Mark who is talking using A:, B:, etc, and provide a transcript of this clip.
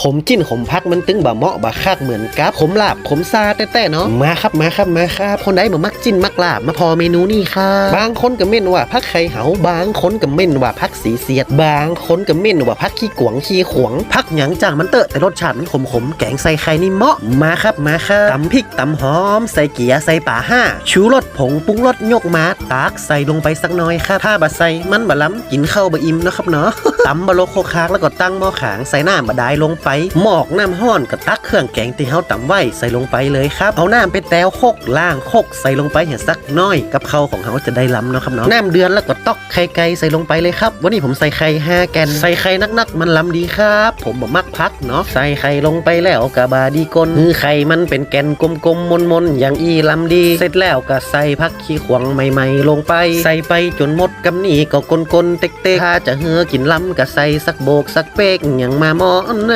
A: ขมจิ้นขมพักมันตึงบะเหมาะบะคักเหมือนกับขมลาบขมซาแต่แต่เนาะมาครับมาครับมาครับ คนใดมามักจิ้นมักลาบมาพอเมนูนี่ครับบางคนก็เม่นว่าพักไข่เหาบางคนก็เม่นว่าพักสีเสียด บางคนก็เม่นว่าพักขี้กวงขี้ขวงพักหยังจางมันเตอะแต่รสชาติมันขมขมๆแกงใส่ไข่นี่เหมาะมาครับมาครับตำพริกตำหอม ใส่เกียใส่ป่าห้าชูรสผงปรุงรสยกมาตากใส่ลงไปสักหน่อยครับถ้าบะใส่มันบะล้ำกินข้าวบะอิ่มนะครับเนาะตำบะโลโคคากแล้วก็ตั้งหม้อขางใส่น้ำบะไดายลงไปหมอกน้ำห้อนก็ตักเครื่องแกงที่เฮาตำไว้ใส่ลงไปเลยครับ เอาน้ำไปแต้วโคกล่างโคกใส่ลงไปเห็นสักน้อย กับข้าวของเฮาจะได้ล้ำเนาะครับเนาะน้ำเดือนแล้วก็ตอกไข่ไก่ใส่ลงไปเลยครับ วันนี้ผมใส่ไข่ห้าแกนใส่ไข่นักๆ มันล้ำดีครับ ผมบ่มักพักเนาะใส่ไข่ลงไปแล้วกะบาดีกลคือไข่มันเป็นแกนกลมๆมนๆอย่างอีล้ำดี เสร็จแล้วก็ใส่ผักขี้ขวางใหม่ ๆ ลงไป ใส่ไปจนหมดกำนี่ก็กลนๆเต็กๆถ้าจะเฮือกินล้ำก็ใส่สักโบกสักเป๊กอย่างมามอน